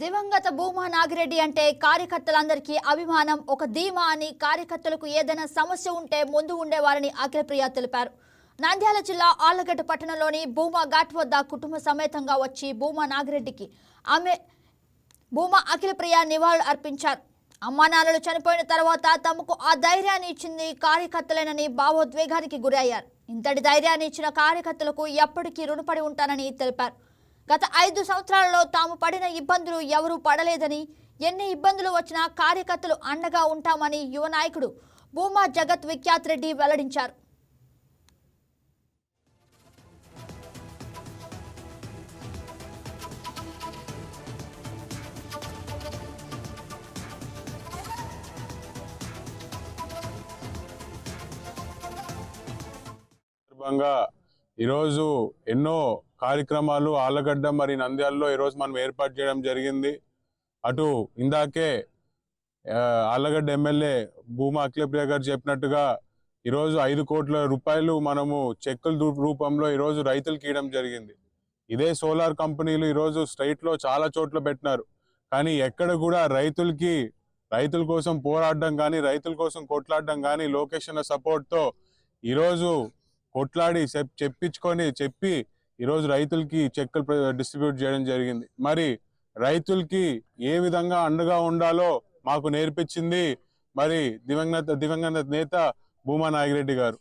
దివంగత భూమా నాగిరెడ్డి అంటే కార్యకర్తలందరికీ అభిమానం ఒక ధీమా అని కార్యకర్తలకు ఏదైనా సమస్య ఉంటే ముందు ఉండేవారని అఖిలప్రియ తెలిపారు. నంద్యాల జిల్లా ఆళ్ళగడ్డ పట్టణంలోని భూమా ఘాట్ వద్ద కుటుంబ సమేతంగా వచ్చి భూమా నాగిరెడ్డికి ఆమె భూమా అఖిలప్రియ నివాళులు అర్పించారు. అమ్మానాన్నలు చనిపోయిన తర్వాత తమకు ఆ ధైర్యాన్ని ఇచ్చింది కార్యకర్తలేనని భావోద్వేగానికి గురయ్యారు. ఇంతటి ధైర్యాన్ని ఇచ్చిన కార్యకర్తలకు ఎప్పటికీ రుణపడి ఉంటానని తెలిపారు. గత ఐదు సంవత్సరాలలో తాము పడిన ఇబ్బందులు ఎవరూ పడలేదని ఎన్ని ఇబ్బందులు వచ్చినా కార్యకర్తలు అండగా ఉంటామని యువ నాయకుడు భూమా జగత్ విఖ్యాత్ రెడ్డి వెల్లడించారు. సందర్భంగా ఈరోజు ఎన్నో కార్యక్రమాలు ఆలగడ్డ మరి నంద్యాలలో ఈరోజు మనం ఏర్పాటు చేయడం జరిగింది. అటు ఇందాకే ఆలగడ్డ ఎమ్మెల్యే భూమా అఖిలప్రియ గారు చెప్పినట్టుగా ఈరోజు ఐదు కోట్ల రూపాయలు మనము చెక్కుల రూపంలో ఈరోజు రైతులకు ఇవ్వడం జరిగింది. ఇదే సోలార్ కంపెనీలు ఈరోజు స్ట్రైట్లో చాలా చోట్ల పెట్టినారు. కానీ ఎక్కడ కూడా రైతులకి రైతుల కోసం పోరాడడం కానీ రైతుల కోసం కొట్లాడడం కానీ లొకేషన్ సపోర్ట్తో ఈరోజు కొట్లాడి చెప్పించుకొని చెప్పి ఈరోజు రైతులకి చెక్కులు డిస్ట్రిబ్యూట్ చేయడం జరిగింది. మరి రైతులకి ఏ విధంగా అండగా ఉండాలో మాకు నేర్పించింది మరి దివంగత దివంగత నేత భూమా నాగిరెడ్డి గారు.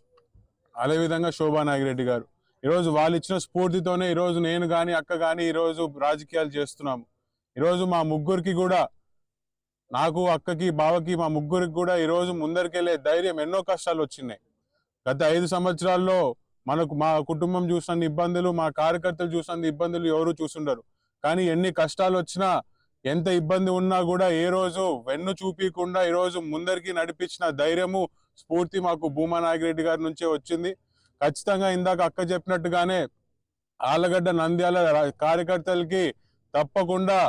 అదేవిధంగా శోభా నాగిరెడ్డి గారు. ఈరోజు వాళ్ళు ఇచ్చిన స్ఫూర్తితోనే ఈరోజు నేను కానీ అక్క కానీ ఈరోజు రాజకీయాలు చేస్తున్నాము. ఈరోజు మా ముగ్గురికి కూడా నాకు అక్కకి బావకి మా ముగ్గురికి కూడా ఈరోజు ముందరికెళ్ళే ధైర్యం ఎన్నో కష్టాలు వచ్చినాయి. గత ఐదు సంవత్సరాల్లో మనకు మా కుటుంబం చూసిన ఇబ్బందులు మా కార్యకర్తలు చూసిన ఇబ్బందులు ఎవరు చూసుండరు. కానీ ఎన్ని కష్టాలు వచ్చినా ఎంత ఇబ్బంది ఉన్నా కూడా ఏ రోజు వెన్ను చూపించకుండా ఈరోజు ముందరికి నడిపించిన ధైర్యము స్ఫూర్తి మాకు భూమా నాగిరెడ్డి గారి నుంచే వచ్చింది. ఖచ్చితంగా ఇందాక అక్క చెప్పినట్టుగానే ఆలగడ్డ నంద్యాల కార్యకర్తలకి తప్పకుండా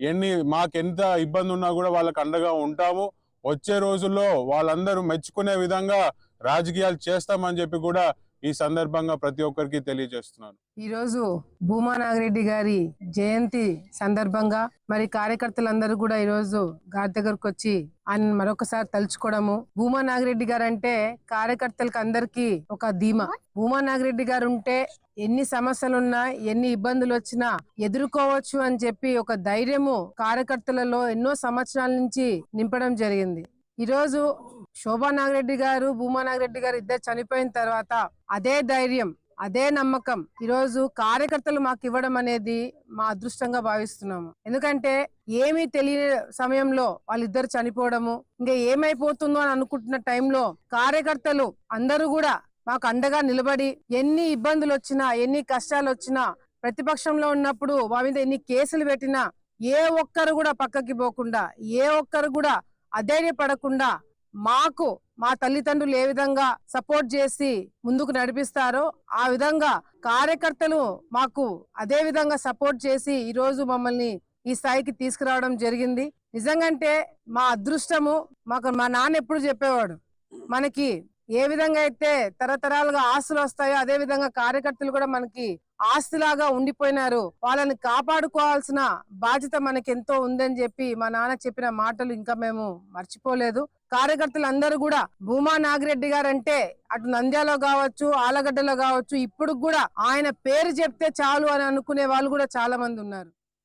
ఎన్ని మాకెంత ఇబ్బంది ఉన్నా కూడా వాళ్ళకి అండగా ఉంటాము. వచ్చే రోజుల్లో వాళ్ళందరూ మెచ్చుకునే విధంగా రాజకీయాలు చేస్తామని చెప్పి కూడా ఈ సందర్భంగా ప్రతి ఒక్కరికి తెలియజేస్తున్నాను. రోజు భూమా నాగిరెడ్డి గారి జయంతి సందర్భంగా మరి కార్యకర్తలందరూ కూడా ఈరోజు గారి దగ్గరకు వచ్చి ఆయన మరొకసారి తలుచుకోవడము. భూమా నాగిరెడ్డి గారు అంటే కార్యకర్తలకు అందరికీ ఒక ధీమా. భూమా నాగిరెడ్డి గారు ఉంటే ఎన్ని సమస్యలున్నా ఎన్ని ఇబ్బందులు వచ్చినా ఎదుర్కోవచ్చు అని చెప్పి ఒక ధైర్యము కార్యకర్తలలో ఎన్నో సంవత్సరాల నుంచి నింపడం జరిగింది. ఈరోజు శోభా నాగరెడ్డి గారు భూమా నాగరెడ్డి గారు ఇద్దరు చనిపోయిన తర్వాత అదే ధైర్యం అదే నమ్మకం ఈరోజు కార్యకర్తలు మాకు ఇవ్వడం అనేది మా అదృష్టంగా భావిస్తున్నాము. ఎందుకంటే ఏమీ తెలియని సమయంలో వాళ్ళిద్దరు చనిపోవడము ఇంకా ఏమైపోతుందో అని అనుకుంటున్న టైంలో కార్యకర్తలు అందరూ కూడా మాకు అండగా నిలబడి ఎన్ని ఇబ్బందులు వచ్చినా ఎన్ని కష్టాలు వచ్చినా ప్రతిపక్షంలో ఉన్నప్పుడు మా మీద ఎన్ని కేసులు పెట్టినా ఏ ఒక్కరు కూడా పక్కకి పోకుండా ఏ ఒక్కరు కూడా అధైర్యపడకుండా మాకు మా తల్లిదండ్రులు ఏ విధంగా సపోర్ట్ చేసి ముందుకు నడిపిస్తారో ఆ విధంగా కార్యకర్తలు మాకు అదే విధంగా సపోర్ట్ చేసి ఈ రోజు మమ్మల్ని ఈ స్థాయికి తీసుకురావడం జరిగింది. నిజంగంటే మా అదృష్టము మాకు మా నాన్న ఎప్పుడు చెప్పేవాడు మనకి ఏ విధంగా అయితే తరతరాలుగా ఆస్తులు వస్తాయో అదే విధంగా కార్యకర్తలు కూడా మనకి ఆస్తిలాగా ఉండిపోయినారు. వాళ్ళని కాపాడుకోవాల్సిన బాధ్యత మనకి ఎంతో ఉందని చెప్పి మా నాన్న చెప్పిన మాటలు ఇంకా మేము మర్చిపోలేదు. కార్యకర్తలు అందరూ కూడా భూమా నాగిరెడ్డి గారు అంటే అటు నంద్యాలో కావచ్చు ఆలగడ్డలో కావచ్చు ఇప్పుడు కూడా ఆయన పేరు చెప్తే చాలు అని అనుకునే వాళ్ళు కూడా చాలా మంది ఉన్నారు.